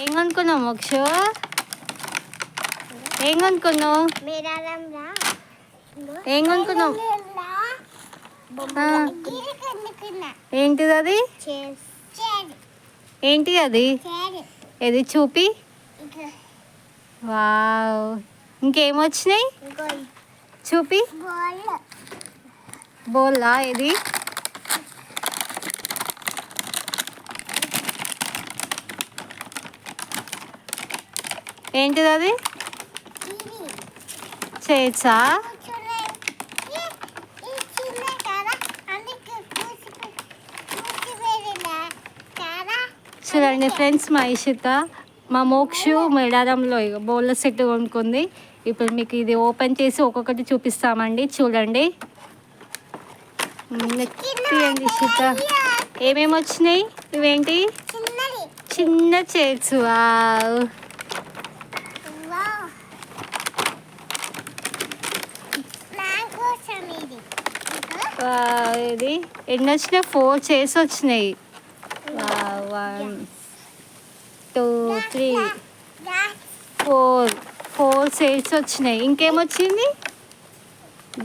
ఏం కొనుక్కున్నావు మోక్షు ఏం కొనుక్కున్నావు మేడారం రా ఏం కొనుక్కున్నావు ఆ, ఇది కొనుక్కున్నా ఏంటిది అది చేరు చేరు ఏంటి అది ఇది చూపి వావ్ ఇంకేమొచ్చినాయి ఇంకో చూపి బాల్ బోల్లా ఇది ఏంటిది అది ఇది చేచా కూర్చునే ఈ ఈ చిన్న కదా అందుకే కూర్చు కూర్చుపోయిన కదా చూడండి ఫ్రెండ్స్ మా ఇషిత మా మోక్షు మేడారంలో ఇగో బౌల్ సెట్ కొనుక్కుంది. ఇప్పుడు మీకు ఇది ఓపెన్ చేసి ఒక్కొక్కటి చూపిస్తామండి. చూడండి. నెత్తియండి ఇషిత. ఏమేమి వచ్చినాయి ఇవేంటి చిన్న చైర్స్ వావ్ వావ్ నా కోసం ఇది ఇదిగో. వావ్, ఇది ఎన్ని వచ్చినాయి ఫోర్ చైర్స్ వచ్చినాయి. One two three four four chairs వచ్చినాయి. ఇంకేమొచ్చింది?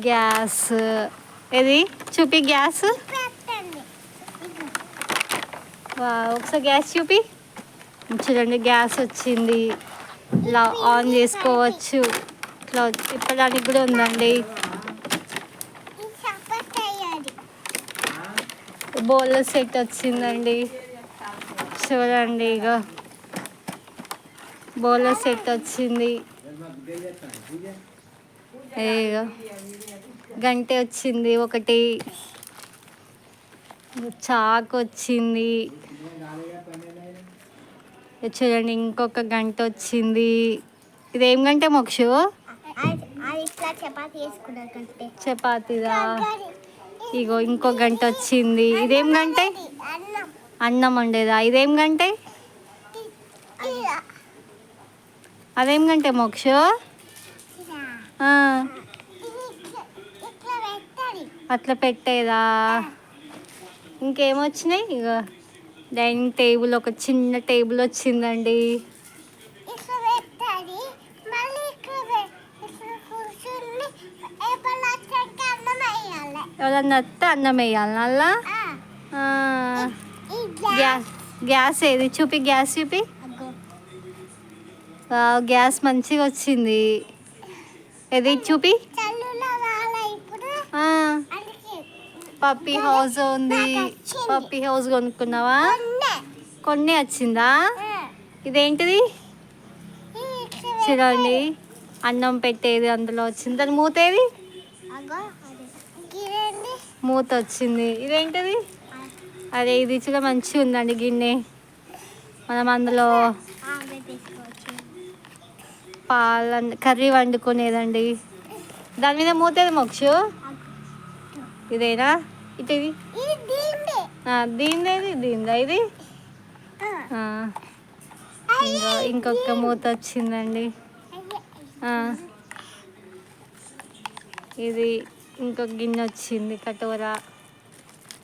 గ్యాస్ ఇది చూపి గ్యాస్ వావ్, ఒకసారి గ్యాస్ చూపి. చూడండి గ్యాస్ వచ్చింది. ఇలా ఆన్ చేసుకోవచ్చు. ఇట్లా తిప్పడానికి కూడా ఉందండి. బౌల్ సెట్ వచ్చిందండి. చూడండి ఇక బౌల్ సెట్ వచ్చింది. ఇక గంట వచ్చింది ఒకటి. చాకు వచ్చింది. చూడండి ఇంకొక గంట వచ్చింది. ఇదేం గంట మోక్షు? చపాతీదా? ఇగో ఇంకో గంట వచ్చింది. ఇదేం గంటే? అన్నం వండేదా? ఇదేం గంటే? అదేం గంటే మోక్ష? అట్లా పెట్టేదా? ఇంకేమొచ్చినాయి ఇక డైనింగ్ టేబుల్ ఒక చిన్న టేబుల్ వచ్చిందండి. అన్నం వేయాలి. ఈ గ్యాస్. గ్యాస్ ఏది? చూపి గ్యాస్ చూపి. గ్యాస్ మంచిగా వచ్చింది. ఏది చూపి? పప్పీ హౌస్ ఉంది. పప్పీ హౌస్ కొనుక్కున్నావా. కొన్ని. వచ్చిందా? ఇదేంటిది? చూడండి. అన్నం పెట్టేది అందులో వచ్చింది. దాని మూత మూత వచ్చింది ఇదేంటిది? అదే ఇది కూడా మంచిగా ఉందండి గిన్నె. మనం అందులో పాల కర్రీ వండుకునేదండి. దాని మీద మూతది మొక్షు? ఇదేనా? ఇటు ఇది? ఇది దీనిదేది దీందా ఇది? ఇంకొక మూత వచ్చిందండి ఇది ఇంకొక గిన్నె వచ్చింది కటోరా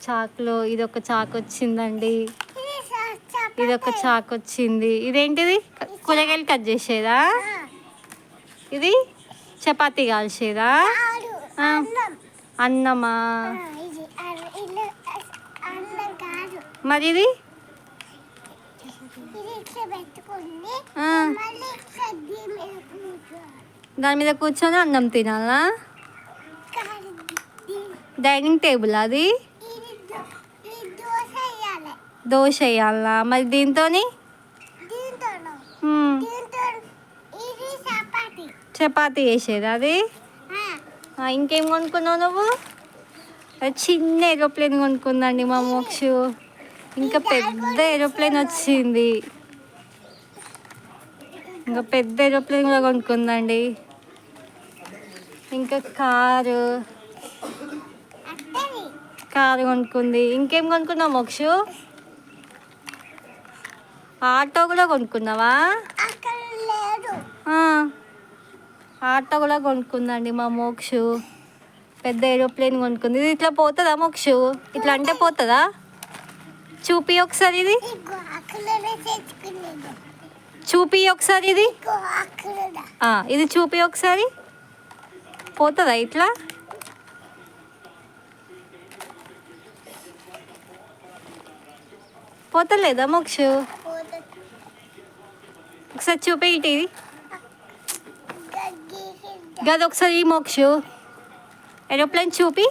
చాకులో ఇది ఒక చాకు వచ్చిందండి. ఇది ఒక చాకు వచ్చింది. ఇదేంటిది? కూరగాయలు కట్ చేసేదా? ఇది చపాతి కాల్చేదా? అన్నమా? మరి ఇది దాని మీద కూర్చొని అన్నం తినాలా? డైనింగ్ టేబుల్ అది? దోశ వేయాలి. మరి దీంతో చపాతి. వేసేది అది? ఇంకేం కొనుక్కున్నావు నువ్వు? చిన్న ఏరోప్లేన్ కొనుక్కుందండి మా మోక్షు. ఇంకా పెద్ద ఏరోప్లేన్ వచ్చింది. ఇంకా పెద్ద ఏరోప్లేన్ కూడా కొనుక్కుందండి. ఇంకా కారు. కారు కొనుక్కుంది. ఇంకేం కొనుక్కున్నావు మోక్షు? ఆటో కూడా కొనుక్కున్నావా? ఆటో కూడా కొనుక్కుందండి మా మోక్షు. పెద్ద ఏరోప్లేన్ కొనుక్కుంది. ఇది ఇట్లా పోతుందా మోక్షు? ఇట్లా అంటే పోతుందా? చూపి ఒకసారి ఇది. చూపి ఒకసారి ఇది. ఇది చూపి ఒకసారి. పోతుందా ఇట్లా? పోతలేదా మోక్షు. ఒకసారి చూపి ఇటు ఇది గది ఒకసారి మోక్షు. ఏరోప్లేన్ చూపి.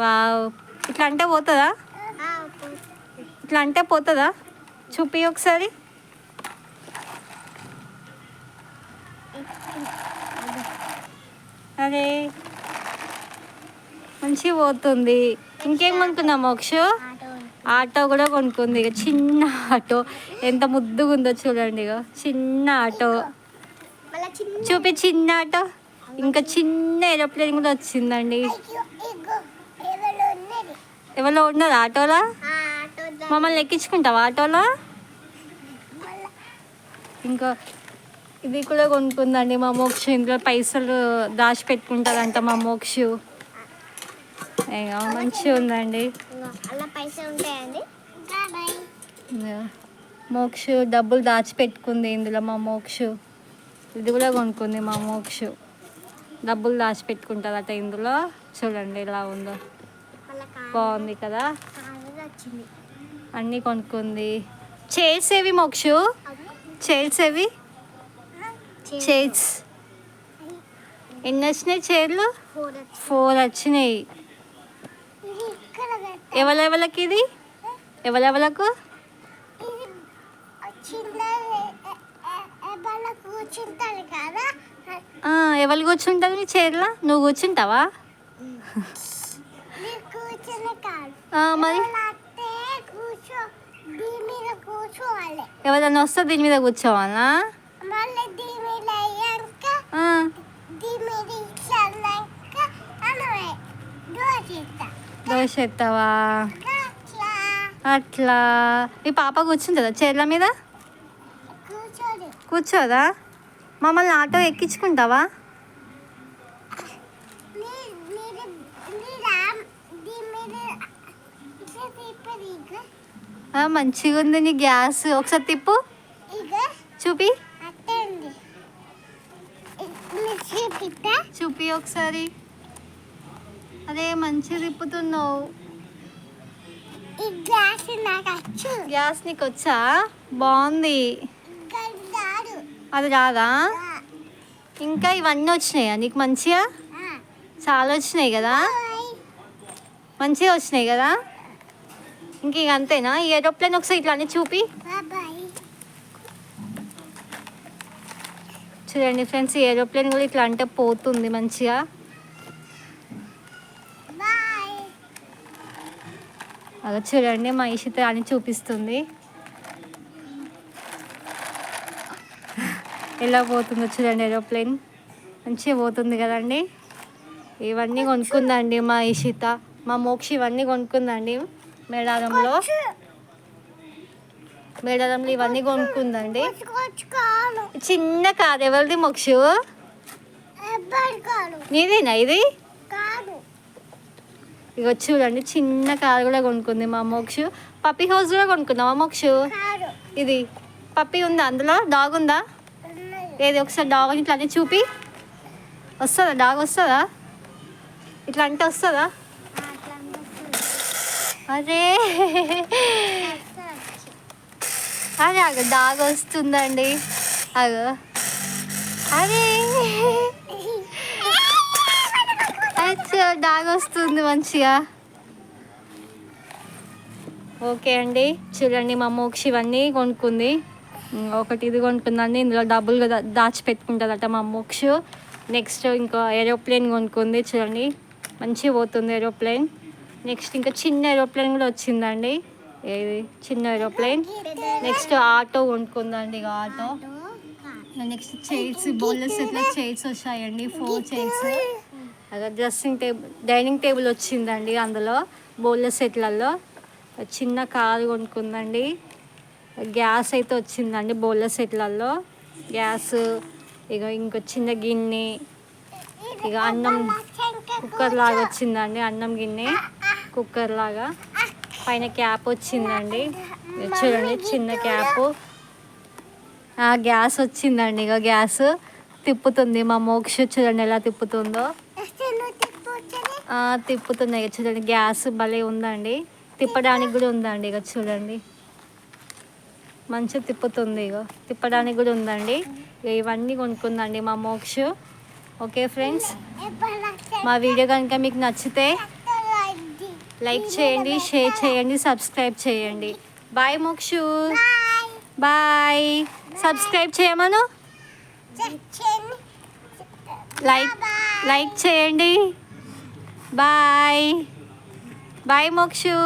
వావ్. ఇట్లా అంటే పోతుందా? ఇట్లా అంటే పోతుందా? చూపి ఒకసారి. అరే. మంచిగా పోతుంది. ఇంకేం కొనుక్కున్నాం మోక్ష? ఆటో కూడా కొనుక్కుంది. ఇక చిన్న ఆటో. ఎంత ముద్దుగా ఉందో చూడండి ఇక చిన్న ఆటో. చూపి చిన్న ఆటో. ఇంకా చిన్న ఏరోప్లేన్ కూడా వచ్చిందండి. ఎవరో ఉన్నారు ఆటోలా? మమ్మల్ని ఎక్కించుకుంటావా ఆటోలా? ఇంకా ఇది కూడా కొనుక్కుందండి మా మోక్ష. ఇందులో పైసలు దాచి పెట్టుకుంటారంట మా మోక్షు. మంచిగా ఉందండి. మోక్షు డబ్బులు దాచిపెట్టుకుంది ఇందులో మా మోక్షు. ఇది కూడా కొనుక్కుంది మా మోక్షు. డబ్బులు దాచిపెట్టుకుంటుందట ఇందులో. చూడండి ఎలా ఉందో. బాగుంది కదా? అన్నీ కొనుక్కుంది. చైర్స్ ఏవి మోక్షు? చైర్స్ ఏవి? చైర్స్. ఎన్ని వచ్చినాయి చైర్లు? ఫోర్ వచ్చినాయి. ఎవరెవరికి ఇది? ఎవరెవలకు ఎవరు కూర్చుంటారు ఎవరు కూర్చుంటారు నీ చైర్లో? నువ్వు కూర్చుంటావా? మరి? కూర్చో మీద కూర్చోవాలి ఎవరైనా వస్తే దీని మీద కూర్చోవాలా? మళ్ళీ దీని మీద దోశ ఎత్తావా అట్లా. మీ పాప కూర్చుంటుందా చైర్ల మీద? కూర్చోదు. మమ్మల్ని ఆటో ఎక్కించుకుంటావా? మంచిగా ఉంది నీ గ్యాస్. ఒకసారి తిప్పు. చూపి. చూపి ఒకసారి. అదే మంచిగా తిప్పుతున్నావు. ఈ గ్లాస్ నాకు గ్యాస్ నీకు వచ్చా? బాగుంది. అది రాదా ఇంకా ఇవన్నీ వచ్చినాయా? నీకు మంచిగా? చాలా వచ్చినాయి కదా? మంచిగా వచ్చినాయి కదా? ఇంక ఇక అంతేనా? ఈ ఏరోప్లేన్ ఒకసారి ఇట్లా అన్ని చూపి చూడండి ఫ్రెండ్స్ ఈ ఏరోప్లేన్ కూడా ఇట్లా అంటే పోతుంది మంచిగా బాయ్ అలా చూడండి మా ఇషిత అని చూపిస్తుంది. ఎలా పోతుందో చూడండి ఏరోప్లేన్. మంచిగా పోతుంది కదండి. ఇవన్నీ కొనుక్కుందండి మా ఇషిత మా మోక్షి ఇవన్నీ కొనుక్కుందండి మేడారంలో. మేడారంలో ఇవన్నీ కొనుక్కుందండి. చిన్న కాదు ఎవరిది మోక్షు? నీదేనా ఇది? ఇక చూడండి చిన్న కారు కూడా కొనుక్కుంది మా మోక్షు. పప్పి హౌస్ కూడా కొనుక్కుందామా మోక్షు? కాదు ఇది పప్పి ఉందా అందులో? డాగ్ ఉందా? ఏది ఒకసారి డాగ్ ఇట్లా అని చూపి. వస్తుందా? డాగ్ వస్తుందా? ఇట్లా అంటే వస్తుందా. అరే. అరే అగ డాగ్ వస్తుందండి. అగో. అరే. అచ్చా డాగ్ వస్తుంది మంచిగా. ఓకే అండి. చూడండి మా మోక్షి ఇవన్నీ కొనుక్కుంది. ఒకటి ఇది కొనుక్కుందండి. ఇందులో డబ్బులు దాచిపెట్టుకుంటుందట మా మోక్షు. నెక్స్ట్ ఇంకో ఏరోప్లేన్ కొనుక్కుంది. చూడండి. మంచిగా పోతుంది ఏరోప్లేన్ నెక్స్ట్ ఇంకా చిన్న ఏరోప్లేన్ కూడా వచ్చిందండి. ఏది? చిన్న ఏరోప్లేన్ నెక్స్ట్ ఆటో కొనుక్కుందండి ఇక ఆటో. నెక్స్ట్ చైర్స్ బౌలర్స్ ఇట్లా చైర్స్ వచ్చాయండి four chairs dressing table dining table వచ్చిందండి అందులో బౌలర్ సెట్లలో చిన్న కారు కొనుక్కుందండి. గ్యాస్ అయితే వచ్చిందండి బౌలర్ సెట్లలో గ్యాస్ ఇక ఇంకో చిన్న గిన్నె ఇక అన్నం కుక్కర్ లాగా వచ్చిందండి అన్నం గిన్నె కుక్కర్ లాగా. పైన క్యాప్ వచ్చిందండి. చూడండి చిన్న క్యాప్. ఆ, గ్యాస్ వచ్చిందండి ఇక గ్యాస్. తిప్పుతుంది మా మోక్ష చూడండి ఎలా తిప్పుతుందో. ఇక చూడండి. గ్యాస్ భలే ఉందండి. తిప్పడానికి కూడా ఉందండి ఇక చూడండి. మంచిగా తిప్పుతుంది ఇక. తిప్పడానికి కూడా ఉందండి. ఇవన్నీ కొనుక్కుందండి మా మోక్ష. Okay friends? మా వీడియో కనుక మీకు నచ్చితే లైక్ చేయండి షేర్ చేయండి సబ్స్క్రైబ్ చేయండి. బాయ్ మోక్షు. బాయ్. సబ్స్క్రైబ్ చేయమను? లైక్ లైక్ చేయండి. Bye bye Mokshu